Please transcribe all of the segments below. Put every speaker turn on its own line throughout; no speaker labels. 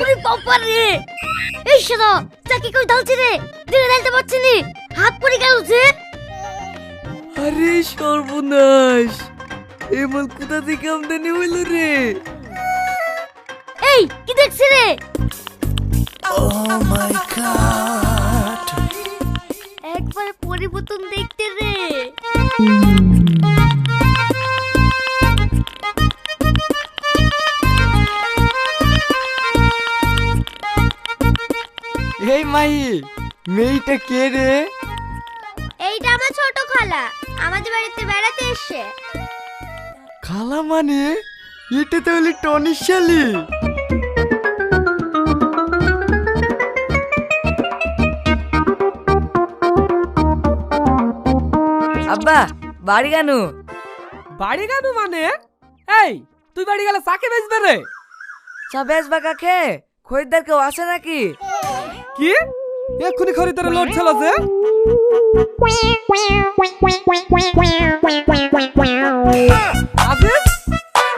ওরে বাবা রে! এই শোনো চাকি কই ঢালছি রে? দিকে ঢালতে পারছি নি। হাত পড়ে গেল যে।
আরে সর্বনাশ! এ মাল কোথা থেকে আমদানি হইল রে?
এই কি দেখছি রে? একবার পরিবর্তন দেখতে রে
এই মাহি মেয়েটা কে রে?
এইটা আমার ছোট খালা। আমাদের বাড়িতে বেড়াতে এসে
খালা মানে? এটা তাহলে টনির শালি। আব্বা বাড়ি কেন
বাড়ি গানু মানে এই তুই বাড়ি গেলে চাকে বেচবে রে
চা বেচবা কাকে খরিদ্দার কেউ আসে নাকি
কি এক্ষুনি খরিদ্দারে লোড ছিল যে আজিজ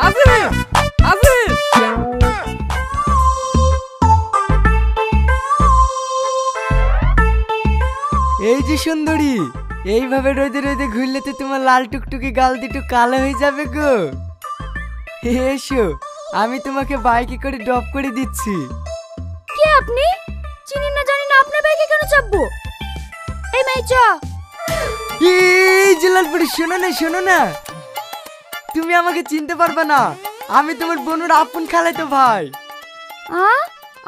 আজিজ
যে সুন্দরী এইভাবে রোদে রোদে ঘুরলে তো তোমার লাল টুকটুকি গাল দুটো কালো হয়ে যাবে গো। এসো আমি তোমাকে বাইকে করে ড্রপ করে দিচ্ছি।
কে আপনি? চিনি না জানি না আপনার বাইকে কেন চাপবো? এই মাই চ।
এই জলালপুরি শোনো না শোনো না। তুমি আমাকে চিনতে পারবে না আমি তোমার বোনের আপন খালাতো ভাই।
আ?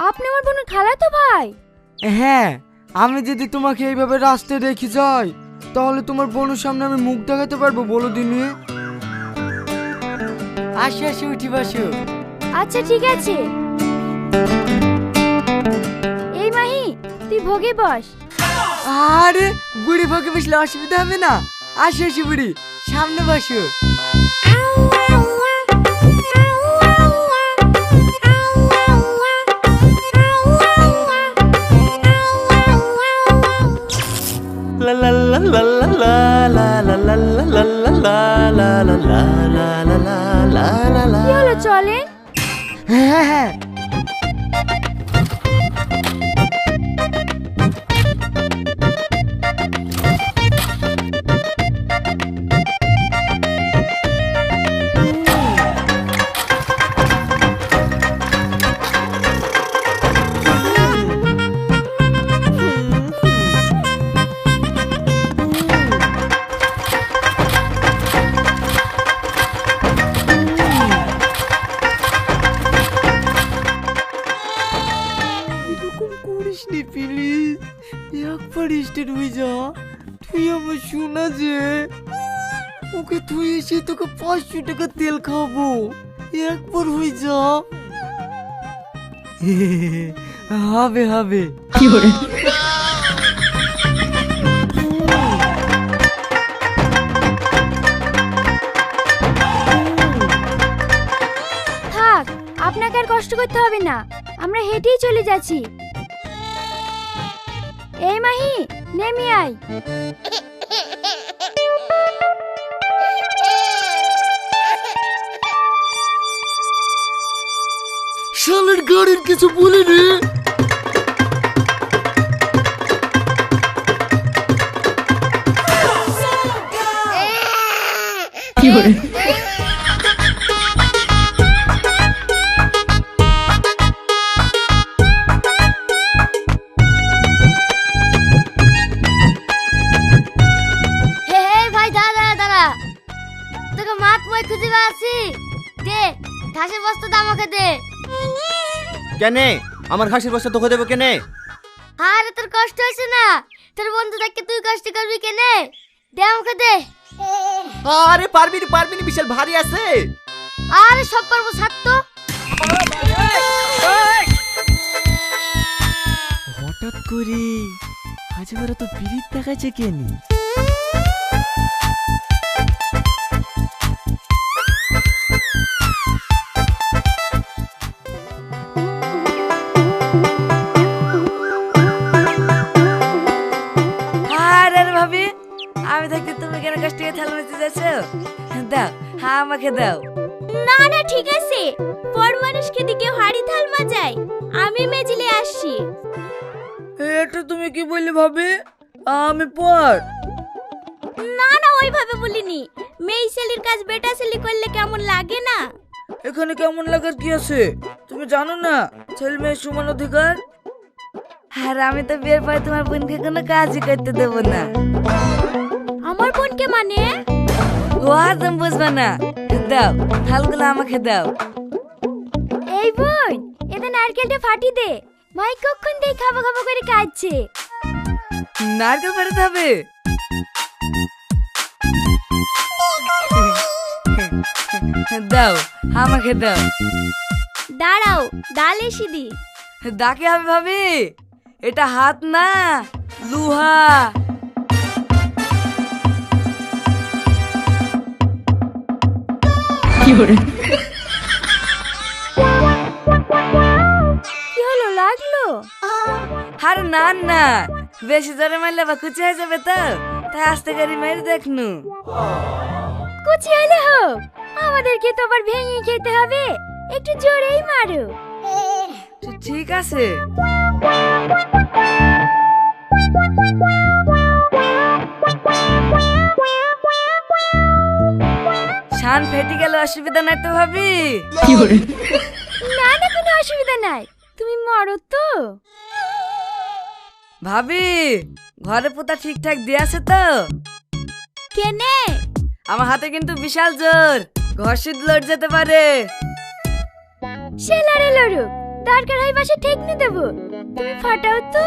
আপনি আমার বোনের খালাতো ভাই?
হ্যাঁ আমি যদি তোমাকে এইভাবে রাস্তায় রেখে যাই তাহলে তোমার বোনের সামনে আমি মুখ দেখাতে পারব বলো দিনি আসি আসি উঠি বসো।
আচ্ছা ঠিক আছে। এই মাহি তুই ভোগে বস।
আরে বুড়ি ভোগে বসলে অসুবিধা হবে না। আসি আসি বুড়ি সামনে বসো।
কি চলেন
হ্যাঁ একবার স্টেট হয়ে যা তুই আমার শোনা যে। ওকে তুই এসে তোকে পাঁচশো টাকা তেল খাব একবার হয়ে যা হবে। হবে
থাক আপনাকে আর কষ্ট করতে হবে না। আমরা হেঁটেই চলে যাচ্ছি। এই মাহি নেমে আয়।
শালের গাড়ির কিছু বলিনি
হে ঘাসের বস্তাটা আমাকে দে।
কেনে? আমার ঘাসের বস্তা তোকে দেবো কেনে?
আরে তোর কষ্ট হয়েছে না? তোর বন্ধু দেখে তুই কষ্ট করবি কেনে? দে আমাকে দে।
আরে পারবি নি পারবি না বিশাল ভারী আছে।
আরে সব পারব ছাড় তো।
হঠাৎ করে আজ এবার তো পিরিত দেখাচ্ছে কেনি?
দাও হ্যাঁ আমাকে দাও।
না না ঠিক আছে। বড় মানুষকে দিকে হাড়ি থাল মাজাই। আমি মেজিলে আসছি।
এটা তুমি কি বললে ভাবি? আমি পর।
না না ওইভাবে বলিনি। মেয়ে ছেলের কাজ বেটা ছেলে করলে কেমন লাগে না?
এখানে কেমন লাগার কি আছে? তুমি জানো না ছেলে মেয়ের সমান অধিকার? আর আমি তো বিয়ের পরে তোমার বোনকে কোনো কাজই করতে দেবো না।
আমার বোনকে মানে?
ও আর তুমি বুঝবে না। দাও থালগুলো আমাকে দাও।
এই বোন এতে নারকেলটা ফাটি দে। মাই কখন দেই খাব খাব করে কাঁদছে।
নারকেল ফাটাতে হবে। দাও আমাকে দাও।
দাঁড়াও ডাল এসে দি।
ডাকে হবে ভাবি এটা হাত না লুহা।
কি হলো লাগল?
আর না না। বেশি জোরে মারলে বা কুচি হয়ে যাবে তো। তাই আস্তে গাড়ি মেরে দেখনু।
কুচি হলে হোক আমাদেরকে তো আবার ভেঙে খেতে হবে। একটু জোরেই মারো।
ঠিক আছে। শান ফেটে গেলে অসুবিধা নাই তো ভাবি?
না না কোনো অসুবিধা নাই। তুমি মরো তো।
ভাবি ঘরে পোতা ঠিকঠাক দিয়ে আছে তো?
কেনে?
আমার হাতে কিন্তু বিশাল জোর। ঘর শীত লড় যেতে পারে।
সে লড়ে লড়ুক। দরকার হয় পাশে ঠেকনি দেবো। তুমি ফাটাও তো।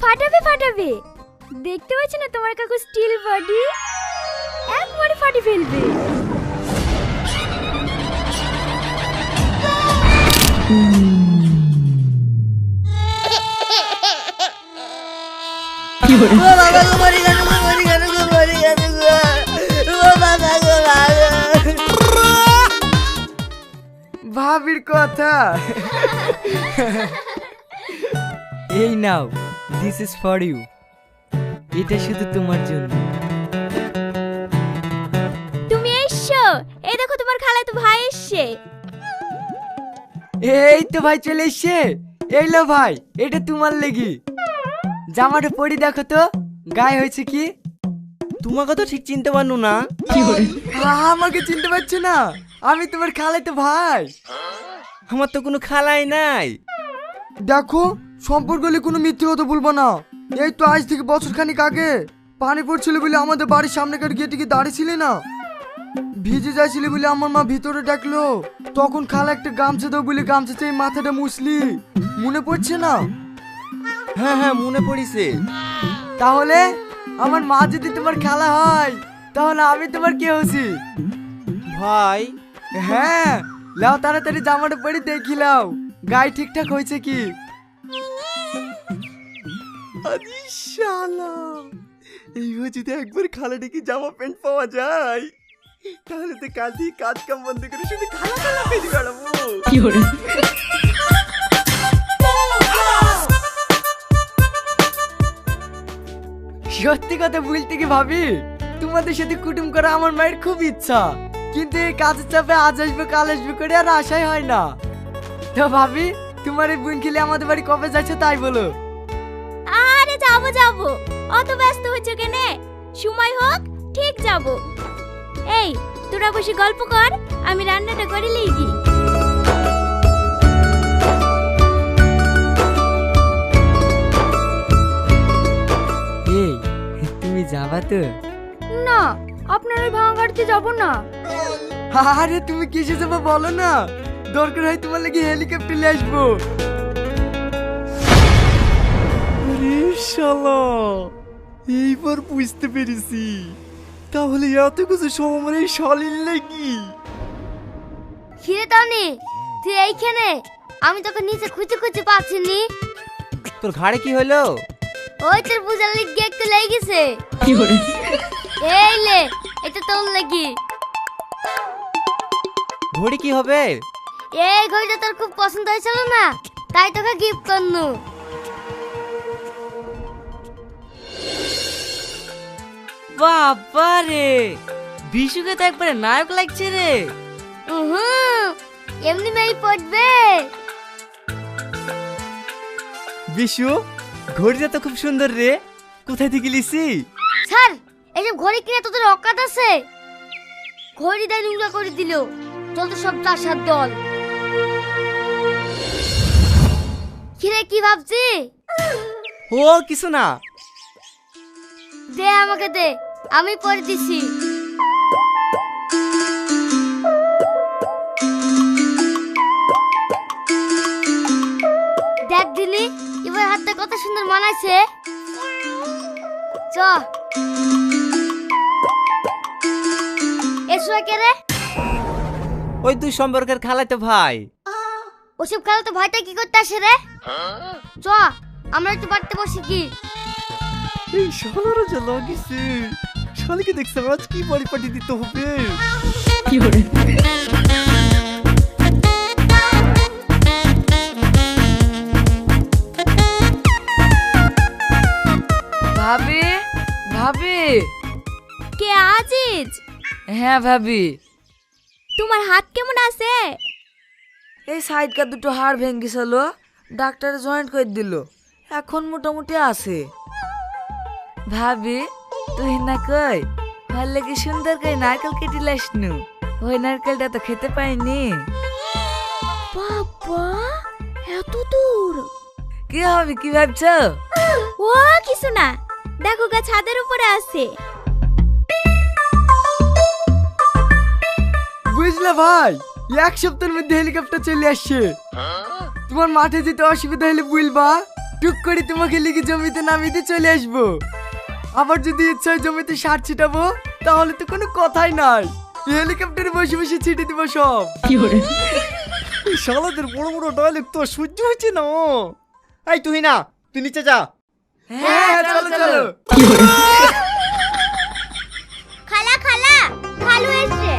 ফাটাবে ফাটাবে। দেখতে পাচ্ছ না তোমার কাকু স্টিল বডি একবারে ফাটি ফেলবে।
ভাবির কথা। এই নাও দিস ইজ ফর ইউ এটা শুধু তোমার জন্য।
তুমি এসছো? এই দেখো তোমার খালা তো ভাই এসছে।
এই তো ভাই চলে এসছে। এই লো ভাই এটা তোমার লেগি। জামাটা পরি দেখো তো গায়ে হয়েছে কি?
তোমাকে তো ঠিক চিনতে পারনু না।
আমাকে চিনতে পারছ না। আমি তোমার খালাই তো ভাই।
আমার তো কোনো খালাই নাই।
দেখো সম্পর্ক হলে কোনো মিথ্যে কথা বলব না। এই তো আজ থেকে বছর খানিক আগে পানি পড়ছিল বলে আমাদের বাড়ির সামনেকার গিয়ে দাঁড়িয়েছিলে না? ভিজে যাচ্ছিলে বলে আমার মা ভিতরে ডাকলো। তখন খালা একটা গামছা দাও বলে গামছা চেয়ে মাথাটা মুছলি। মনে পড়ছে না?
হ্যাঁ হ্যাঁ মনে পড়িছে।
তাহলে আমার মা যদি তোমার খালা হয় তাহলে আমি তোমার কে হচ্ছি
ভাই।
হ্যাঁ লাও তাড়াতাড়ি জামাটা পরে দেখি লাও। গায়ে ঠিকঠাক হয়েছে কি?
আরে শালা এইবার যদি একবার খালা ডেকে জামা প্যান্ট পাওয়া যায়। তাহলে তো কাল থেকে কাজ কাম বন্ধ করে শুধু খালা খালা পেয়ে বেড়াবো
সত্যি কথা বলতে কি ভাবি? তোমাদের সাথে কুটুম করা আমার মায়ের খুব ইচ্ছা। কিন্তু এই কাজের চাপে আজ আসবে কাল আসবে করে আর আশাই হয় না। তো ভাবি তোমার এই বোন খেলে আমাদের বাড়ি কবে যাচ্ছে তাই বলো।
আরে যাব যাব। অত ব্যস্ত হচ্ছে কেনে? সময় হোক ঠিক যাব। এই তোরা বসে গল্প কর আমি রান্নাটা করে লিগি
এই তুমি যাবা তো?
না আপনার ওই ভাঙা গাড়িতে যাব না।
আরে তুমি কিসে যাব বলো না? দরকার হয় তোমার লাগি হেলিকপ্টারে আসব।
শালা এইবার বুঝতে পেরেছি। তাহলে এত কিছু এই শালির লাগি
খিরে তানি তুই এইখানে? আমি তোকে নিচে খুঁজে খুঁজে পাচ্ছিনি
তোর ঘাড়ে কি হলো?
ওই তোর পূজার লিগে একটু লেগে গেছে। এই লে এটা তোর লাগি।
ঘড়ি কি হবে?
এই ঘড়িটা তোর খুব পছন্দ হয়েছিল না তাই তোকে গিফট করনু।
বাবা রে বিশুকে তো একবারে নায়ক লাগছে রে।
হুম এমনি মেয়ে পড়বে।
বিশু ঘড়িটা তো খুব সুন্দর রে। কোথায় থেকে লিসি
স্যার এইসব ঘড়ি কিনে তোদের অকাত আছে। ঘড়ি দেয় নোংরা করে দিল। চল তো সব তার সাত দল কিরে কি ভাবছি
ও কিছু না।
দে আমাকে দে। আমি পরে দিছি। দেখ দিলি এবার হাতটা কত সুন্দর মানাইছে চ। এসো কে রে।
ওই দুই সম্পর্কের খালাতো ভাই।
ওসব খেলা তো ভাইটা কি করতে আসে রে? চ আমরা একটু বাড়তে বসি কি?
এই শালারা যা লাগিছে। শালিকে দেখছে আজ কি বাড়ি পাঠিয়ে দিতে হবে?
ভাবি ভাবি।
কে আজিজ?
হ্যাঁ ভাবি।
তোমার হাত কেমন আছে?
এই সাইডকার দুটো হাড় ভেঙে গেছিল ডাক্তারে জয়েন্ট করে দিল এখন মোটামুটি আছে। ভাবি তুই না কই? ভালো লাগে সুন্দর করে নারকেল কেটে লাসনু ওই নারকেলটা তো খেতে পাইনি।
বাবা এত দূর।
কি হবে কি ভাবছ?
ও কিছু না। দেখো গা ছাদের উপরে আছে।
বুঝলে ভাই এক সপ্তাহের মধ্যে হেলিকপ্টার চলে আসছে। তোমার মাঠে যেতে অসুবিধা হলে বলবা টুক করে তোমাকে লিখে জমিতে নামিয়ে চলে আসব। আবার যদি ইচ্ছা হয় জমিতে সার ছিটাবো তাহলে তো কোনো কথাই নাই। হেলিকপ্টারে বসে বসে ছিটে দিব সব।
শালাদের বড় বড় ডায়লগ তো সহ্য হচ্ছে না। এই তুই না তুই নিচে যা।
হ্যাঁ চলো চলো
খালা খালা খালু এসে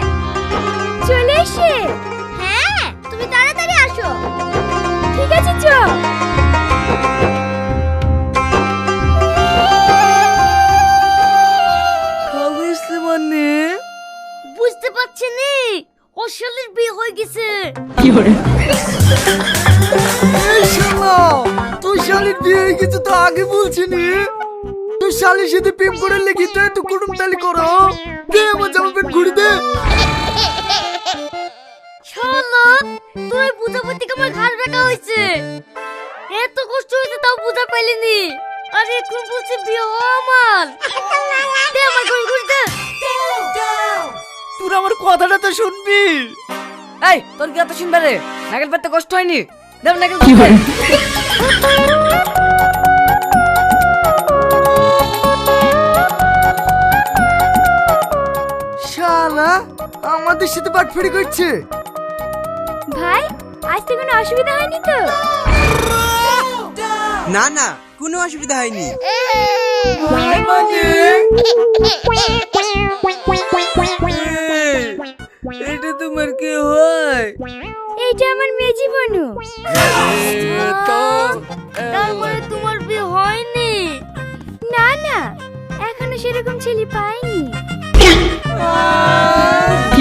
চলে এসে হ্যাঁ তুমি তাড়াতাড়ি আসো। শালির
সাথে প্রেম করে লেগে তো এত কুটুম তালি করো। দে আমার জামা প্যান্ট ঘুরি দে
শালা তুই বুঝা বুঝতে আমার ঘাড় বেঁকা হয়েছে। এত কষ্ট হয়েছে তাও বুঝা পাইলিনি। আরে এখন বলছে বিয়ে আমার। দে আমার ঘড়ি ঘড়ি দে
তোর আমার কথাটা তো শুনবি।
এই তোর কি এত শুনবে রে? নাকেল পেতে কষ্ট হয়নি? দেব নাকেল
শালা আমাদের সাথে বাটফাড়ি করছে।
ভাই আসতে কোনো অসুবিধা হয়নি তো?
না না কোনো অসুবিধা হয়নি।
মানে?
এটা তোমার কি হয়?
এইটা আমার মেজি বনু। তার মানে তোমার বিয়ে হয়নি। না না এখনও সেরকম ছেলে পাইনি।